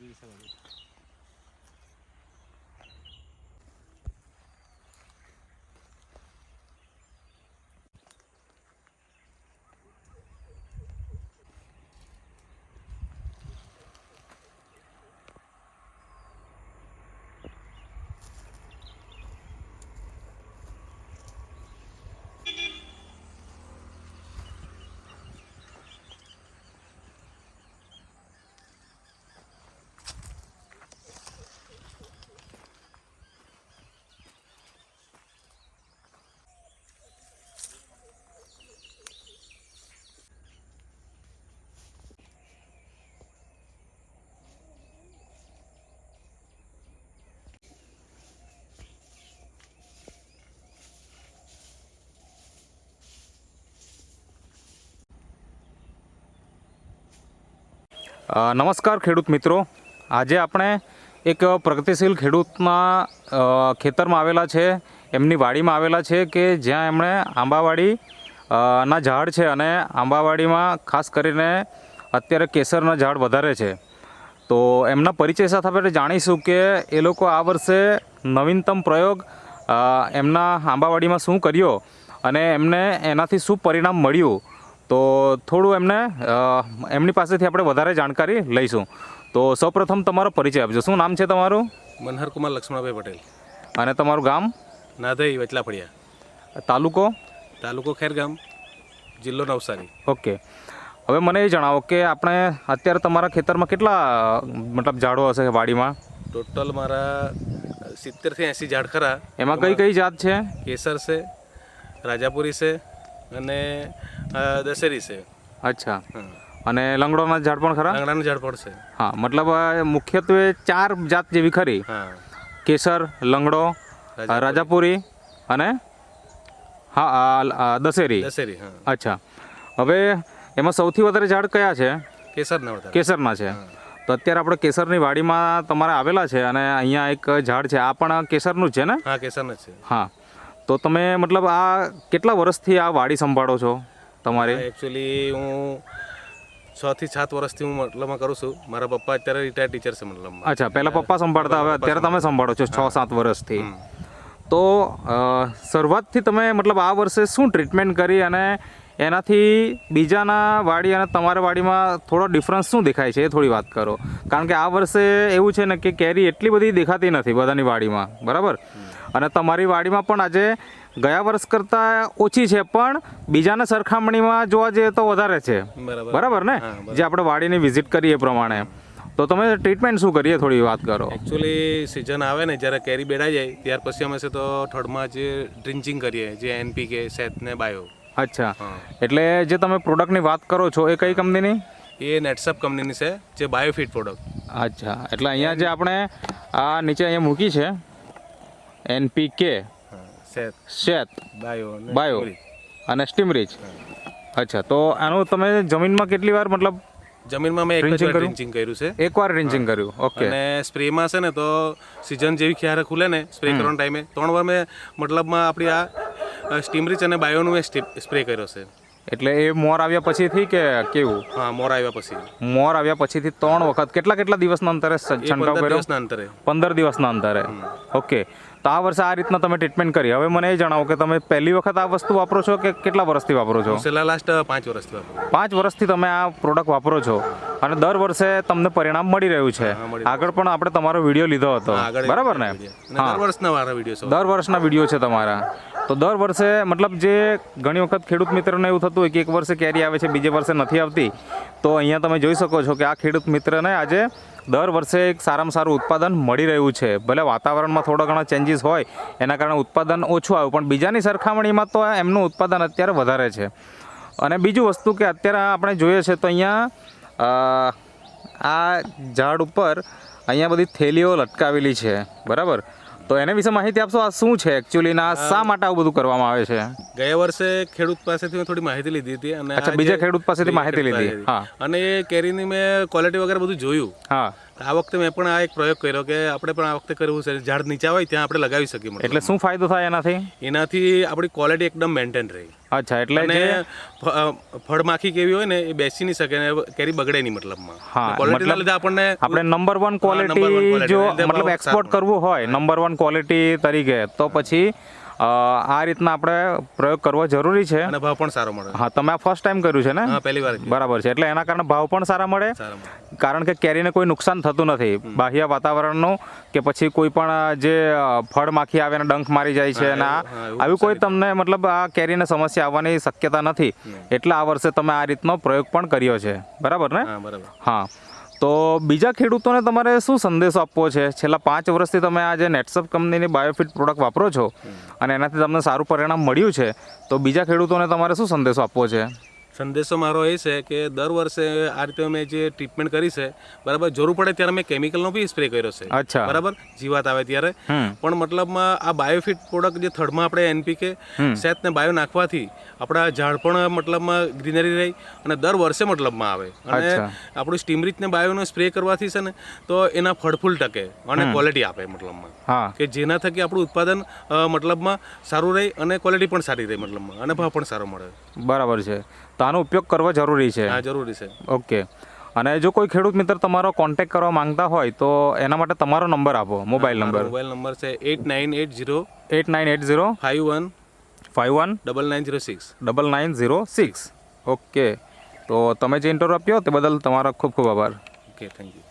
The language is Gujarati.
여기 있어가지고 નમસ્કાર ખેડૂત મિત્રો. આજે આપણે એક પ્રગતિશીલ ખેડૂતના ખેતરમાં આવેલા છે. એમની વાડીમાં આવેલા છે કે જ્યાં એમણે આંબાવાડી ના ઝાડ છે અને આંબાવાડીમાં ખાસ કરીને અત્યારે કેસરના ઝાડ વધારે છે. તો એમના પરિચય સાથે આપણે જાણીશું કે એ લોકો આ વર્ષે નવીનતમ પ્રયોગ એમના આંબાવાડીમાં શું કર્યો અને એમને એનાથી શું પરિણામ મળ્યું? તો થોડું એમને એમની પાસેથી આપણે વધારે જાણકારી લઈશું. તો સૌપ્રથમ તમારો પરિચય આપજો. શું નામ છે તમારું? મનહર કુમાર લક્ષ્મણભાઈ પટેલ. અને તમારું ગામ? નાધઈ વચલાફળિયા તાલુકો? તાલુકો ખેરગામ જિલ્લો નવસારી. ઓકે. હવે મને એ જણાવો કે આપણે અત્યારે તમારા ખેતરમાં કેટલા મતલબ ઝાડો હશે વાડીમાં? ટોટલ મારા સિત્તેરથી એંસી ઝાડ ખરા. એમાં કઈ કઈ જાત છે? કેસર છે રાજાપુરી છે અને દશેરી છે. અચ્છા. અને લંગડોના ઝાડ પણ ખરા? લંગડાના ઝાડ પણ છે. હા મતલબ મુખ્યત્વે ચાર જાત જેવી ખરી. કેસર લંગડો રાજાપુરી. અને હા દશેરી. દશેરી અચ્છા. હવે એમાં સૌથી વધારે ઝાડ કયા છે? કેસર ના વધારે. કેસરના છે. તો અત્યારે આપણે કેસરની વાડીમાં તમારે આવેલા છે અને અહીંયા એક ઝાડ છે. આ પણ કેસરનું જ છે ને? હા કેસરનું જ છે. હા. તો તમે મતલબ આ કેટલા વર્ષથી આ વાડી સંભાળો છો? તમારી? એકચ્યુઅલી હું છ થી સાત વર્ષથી હું મતલબમાં કરું છું. મારા પપ્પા અત્યારે રિટાયર્ડ ટીચર છે મતલબ અચ્છા પહેલાં પપ્પા સંભાળતા હવે અત્યારે તમે સંભાળો છો છ સાત વર્ષથી. તો શરૂઆતથી તમે મતલબ આ વર્ષે શું ટ્રીટમેન્ટ કરી અને એનાથી બીજાના વાડી અને તમારા વાડીમાં થોડો ડિફરન્સ શું દેખાય છે એ થોડી વાત કરો. કારણ કે આ વર્ષે એવું છે ને કે કેરી એટલી બધી દેખાતી નથી બધાની વાડીમાં બરાબર? અને તમારી વાડીમાં પણ આજે ગયા વર્ષ કરતાં ઓછી છે પણ બીજાના સરખામણીમાં જોવા જઈએ તો વધારે છે. બરાબર. બરાબર ને? જે આપણે વાડીની વિઝિટ કરીએ પ્રમાણે. તો તમે ટ્રીટમેન્ટ શું કરીએ થોડી વાત કરો. એકચ્યુઅલી સિઝન આવે ને જ્યારે કેરી બેડાઈ જાય ત્યાર પછી અમે છે તો થર્ડમાં જે ડ્રિન્ચિંગ કરીએ જે એનપીકે સેટ ને બાયો અચ્છા. એટલે જે તમે પ્રોડક્ટની વાત કરો છો એ કઈ કંપનીની? એ નેટસપ કંપનીની છે જે બાયોફિટ પ્રોડક્ટ અચ્છા. એટલે અહીંયા જે આપણે આ નીચે અહીંયા મૂકી છે એનપીકે શેત. બાયો અને. અને સ્ટીમરીચ. અચ્છા તો આનું તમે જમીનમાં કેટલી વાર મતલબ જમીનમાં મેં એક જ? ડ્રિન્ચિંગ કર્યું? છે. એકવાર રિંચિંગ કર્યું. ઓકે. અને સ્પ્રેમાં છે ને તો સિઝન જેવી ક્યારે ખુલે ને સ્પ્રે કરવાના ટાઈમે. ત્રણ વાર મેં મતલબમાં આપણી આ સ્ટીમરીચ અને બાયોનું મેં સ્પ્રે કર્યો છે. એટલે એ મોર આવ્યા પછીથી કે કેવું? હા મોર આવ્યા પછી. મોર આવ્યા પછીથી ત્રણ વખત. કેટલા કેટલા દિવસના અંતરે છંટકાવ કર્યો? દિવસના અંતરે. પંદર દિવસના અંતરે. ઓકે. તો આ વર્ષે આ રીતના તમે ટ્રીટમેન્ટ કરી. હવે મને એ જણાવો કે તમે પહેલી વખત આ વસ્તુ વાપરો છો કે કેટલા વર્ષથી વાપરો છો? છેલ્લા લાસ્ટ પાંચ વર્ષથી વાપરું પાંચ વર્ષથી તમે આ પ્રોડક્ટ વાપરો છો અને દર વર્ષે તમને પરિણામ મળી રહ્યું છે. આગળ પણ આપણે તમારો વીડિયો લીધો હતો. બરાબર ને? દર વર્ષના દર વર્ષના વીડિયો છે તમારા. તો દર વર્ષે મતલબ જે ઘણી વખત ખેડૂત મિત્રોને એવું થતું હોય કે એક વર્ષે કેરી આવે છે બીજે વર્ષે નથી આવતી તો અહીંયા તમે જોઈ શકો છો કે આ ખેડૂત મિત્રને આજે દર વર્ષે એક સારામાં સારું ઉત્પાદન મળી રહ્યું છે. ભલે વાતાવરણમાં થોડા ઘણા ચેન્જીસ હોય, એના કારણે ઉત્પાદન ઓછું આવ્યું પણ બીજાની સરખામણીમાં તો એમનું ઉત્પાદન અત્યારે વધારે છે. અને બીજું વસ્તુ કે અત્યારે આપણે જોઈએ છે તો અહીંયા આ ઝાડ ઉપર અહીંયા બધી થેલીઓ લટકાવેલી છે. બરાબર? તો એને વિશે માહિતી આપશો? આ શું છે એકચ્યુઅલી ના શા માટે આવું બધું કરવામાં આવે છે? ગયા વર્ષે ખેડૂત પાસેથી મેં થોડી માહિતી લીધી હતી અને બીજા ખેડૂત પાસેથી માહિતી લીધી. હા. અને એ કેરીની મેં ક્વોલિટી વગેરે બધું જોયું. હા. આ વખતે મેં પણ આ એક પ્રયોગ કર્યો કે આપણે પણ આ વખતે કરવું છે. ઝાડ નીચા હોય ત્યાં આપણે લગાવી શકીએ મતલબ. એટલે શું ફાયદો થાય એનાથી? એનાથી આપણી ક્વોલિટી એકદમ મેન્ટેન રહે. અચ્છા એટલે અને ફળમાખી કેવી હોય ને એ બેસી નહીં શકે ને કેરી બગડે નહીં મતલબમાં. હા, ક્વોલિટીના મતલબ લીધે આપણને આપણે નંબર વન ક્વોલિટી જો મતલબ એક્સપોર્ટ કરવું હોય નંબર વન ક્વોલિટી તરીકે તો પછી આ રીતના આપણે પ્રયોગ કરવો જરૂરી છે. અને ભાવ પણ સારો મળે. હા તમે આ ફર્સ્ટ ટાઈમ કર્યું છે ને? પહેલી વાર બરાબર છે. એટલે એના કારણે ભાવ પણ સારા મળે. કારણ કે કેરીને કોઈ નુકસાન થતું નથી. બાહ્ય વાતાવરણનું કે પછી કોઈ પણ જે ફળ માખી આવે અને ડંખ મારી જાય છે અને આવી કોઈ તમને મતલબ આ કેરીને સમસ્યા આવવાની શક્યતા નથી. એટલે આ વર્ષે તમે આ રીતનો પ્રયોગ પણ કર્યો છે. બરાબર ને? બરાબર. હા. તો બીજા ખેડૂતોને તમારે શું સંદેશો આપવો છે? છેલ્લા પાંચ વર્ષથી તમે આ જે નેટસપ કંપનીની બાયોફિટ પ્રોડક્ટ વાપરો છો અને એનાથી તમને સારું પરિણામ મળ્યું છે, તો બીજા ખેડૂતોને તમારે શું સંદેશો આપવો છે? સંદેશો મારો એ છે કે દર વર્ષે આ રીતે મેં જે ટ્રીટમેન્ટ કરી છે બરાબર જરૂર પડે ત્યારે મેં કેમિકલનો બી સ્પ્રે કર્યો છે. અચ્છા. બરાબર? જીવાત આવે ત્યારે. પણ મતલબમાં આ બાયોફિટ પ્રોડક્ટ જે થર્ડમાં આપણે એનપીકે સેતને બાયો નાખવાથી આપણા ઝાડ પણ મતલબમાં ગ્રીનરી રહી અને દર વર્ષે મતલબમાં આવે. અને. આપણું સ્ટીમરીચને બાયોનો સ્પ્રે કરવાથી છે ને તો એના ફળફૂલ ટકે અને ક્વોલિટી આપે મતલબમાં. કે જેના થકી આપણું ઉત્પાદન મતલબમાં સારું રહે અને ક્વોલિટી પણ સારી રહે મતલબમાં. અને ભાવ પણ સારો મળે. બરાબર છે. તો આનો ઉપયોગ કરવો જરૂરી છે. હા જરૂરી છે. ઓકે. અને જો કોઈ ખેડૂત મિત્ર તમારો કોન્ટેક્ટ કરવા માંગતા હોય તો એના માટે તમારો નંબર આપો મોબાઈલ નંબર મોબાઈલ નંબર છે eight nine eight zero eight nine eight zero five one five one double nine zero six double nine zero six okay તો તમે જે ઇન્ટરવ્યૂ આપ્યો તે બદલ તમારો ખૂબ ખૂબ આભાર. Okay thank you